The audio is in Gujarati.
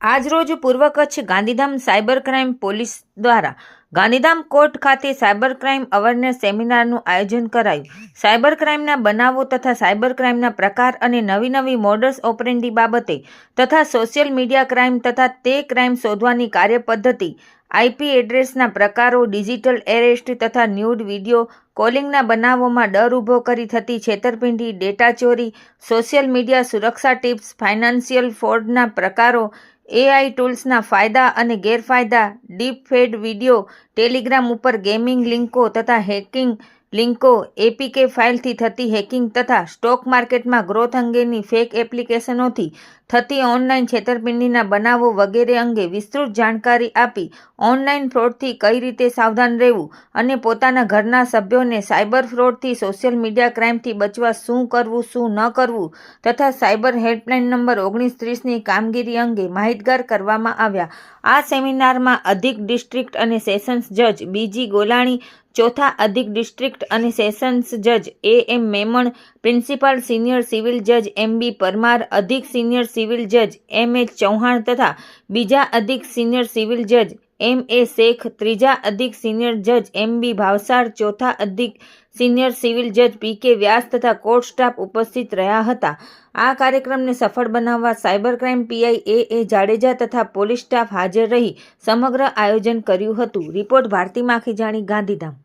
આજરોજ પૂર્વ Kutch Gandhidham cyber crime police દ્વારા ગાંધીધામ કોર્ટ ખાતે સાયબર ક્રાઇમ અવેરનેસ સેમિનારનું આયોજન કરાયું. સાયબર ક્રાઇમના બનાવો તથા સાયબર ક્રાઇમના પ્રકાર અને નવી નવી મોડર્સ ઓપરેન્ડી બાબતે તથા સોશિયલ મીડિયા ક્રાઇમ તથા તે ક્રાઇમ શોધવાની કાર્યપદ્ધતિ આઈપી એડ્રેસના પ્રકારો, ડિજિટલ એરેસ્ટ તથા ન્યૂડ વીડિયો કોલિંગના બનાવોમાં ડર ઊભો કરી થતી છેતરપિંડી, ડેટા ચોરી, સોશિયલ મીડિયા સુરક્ષા ટિપ્સ, ફાઇનાન્શિયલ ફ્રોડના પ્રકારો એઆઈ ટૂલ્સના ફાયદા અને ગેરફાયદા ડીપ ફેડ વીડિયો ટેલિગ્રામ ઉપર ગેમિંગ લિંકો તથા હેકિંગ લિંકો એપીકે ફાઇલથી થતી હેકિંગ તથા સ્ટોક માર્કેટમાં ગ્રોથ અંગેની ફેક એપ્લિકેશનોથી થતી ઓનલાઈન છેતરપિંડીના બનાવો વગેરે અંગે વિસ્તૃત જાણકારી આપી ઓનલાઈન ફ્રોડથી કઈ રીતે સાવધાન રહેવું અને પોતાના ઘરના સભ્યોને સાયબર ફ્રોડથી સોશિયલ મીડિયા ક્રાઇમથી બચવા શું કરવું, શું ન કરવું તથા સાયબર હેલ્પલાઇન નંબર ઓગણીસ ત્રીસની કામગીરી અંગે માહિતગાર કરવામાં આવ્યા. આ સેમિનારમાં અધિક ડિસ્ટ્રિક્ટ અને સેશન્સ જજ બીજી ગોલાણી ચોથા અધિક ડિસ્ટ્રિક્ટ અને સેશન્સ જજ એ એમ મેમણ પ્રિન્સિપાલ સિનિયર સિવિલ જજ એમ બી પરમાર, અધિક સિનિયર સિવિલ જજ એમ એચ ચૌહાણ તથા બીજા અધિક સિનિયર સિવિલ જજ એમ એ શેખ, ત્રીજા અધિક સિનિયર જજ એમ બી ભાવસાર, ચોથા અધિક સિનિયર સિવિલ જજ પી કે વ્યાસ તથા કોર્ટ સ્ટાફ ઉપસ્થિત રહ્યા હતા. આ કાર્યક્રમને સફળ બનાવવા cyber crime PI A A Jadeja તથા પોલીસ સ્ટાફ હાજર રહી સમગ્ર આયોજન કર્યું હતું. રિપોર્ટ ભારતી માખીજાણી ગાંધીધામ.